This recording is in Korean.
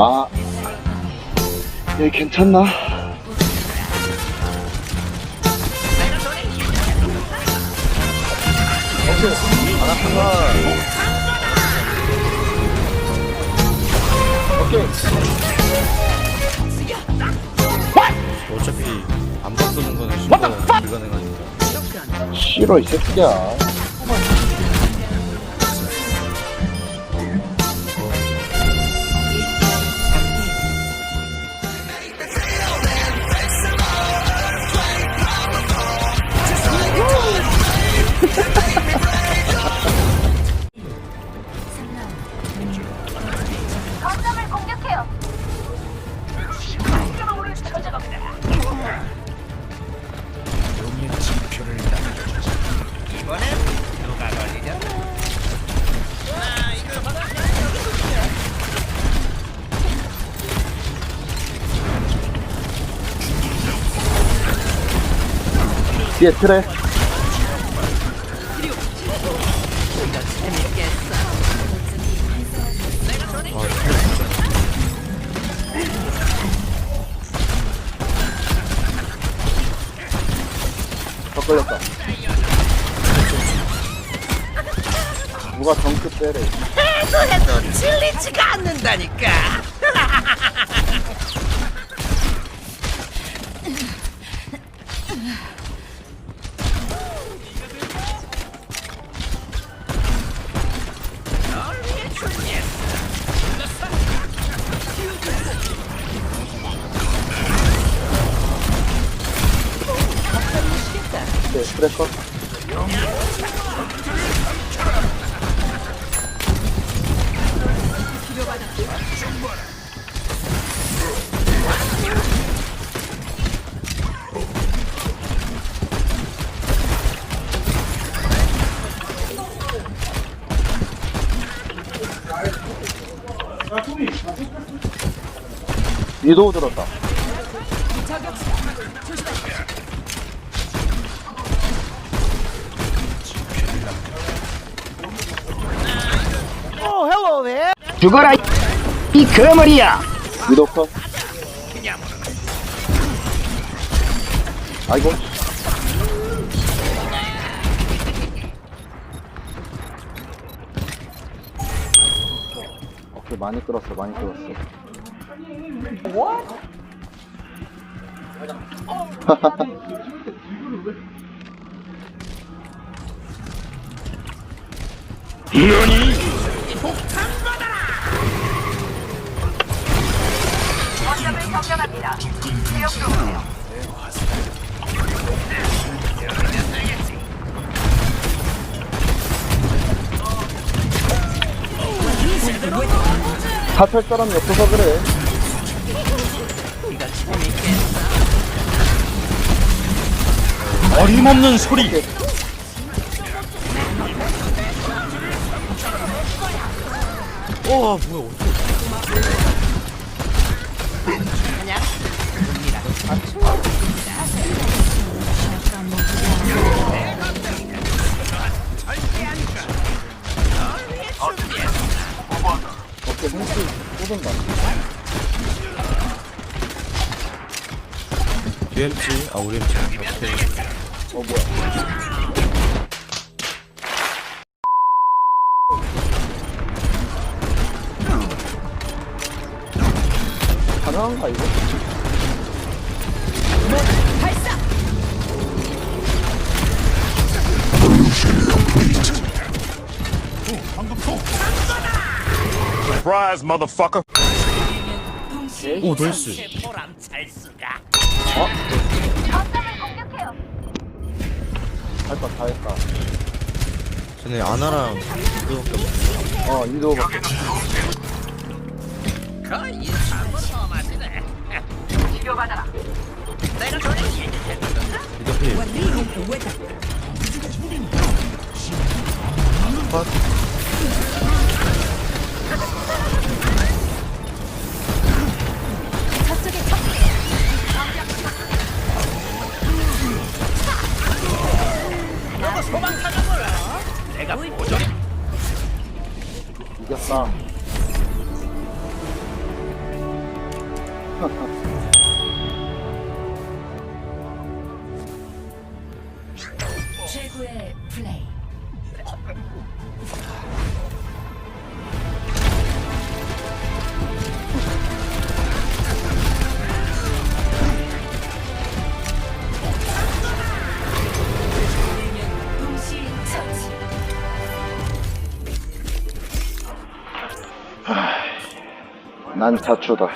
아, 얘 괜찮나? 어차피 안 바꾸는 거는 순간 불가능하니까. 싫어, 이 새끼야. 뒤에. 더 걸렸다. 누가 정크 빼래. 해도 질리지가 않는다니까. 네, 트래커. 위도우 들었다. 죽어라 이 거머리야 위도우 컷. 아이고. 오케이, 많이 끌었어, 많이 끌었어. 거점 점령합니다. 탑할 사람이 없어서 그래. 어림없는 소리. 와 뭐야 어떻게? UMG 아 우리 MG 오케이. 어, 뭐야. 가능한가, 이거? Surprise, motherfucker. 오 나이스. 공격해요. 할거 다 했다. 쟤네 아나랑 그거밖에 없어. 어, 위도우밖에. 거의 마시네. 치료받아라. 컷. 이겼다. 최고의 플레이. 난 자초다